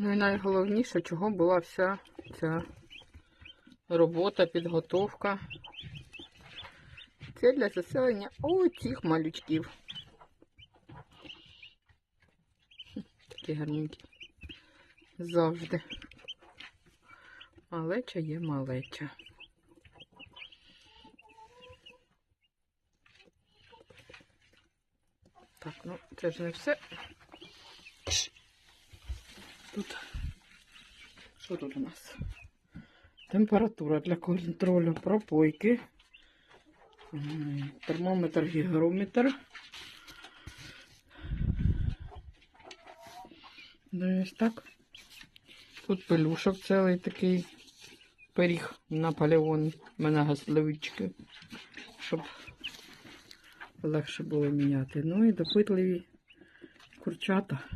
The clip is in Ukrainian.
Ну і найголовніше, чого була вся ця робота, підготовка. Це для заселення оцих малючків. Такі гарненькі. Завжди. Малеча є малеча. Так, ну це ж не все. Тут. Що тут у нас? Температура для контролю пропойки. Термометр, гігрометр. Ось так. Тут пелюшок цілий такий пиріг Наполеон. Мене газливички, щоб легше було міняти. Ну і допитливі курчата.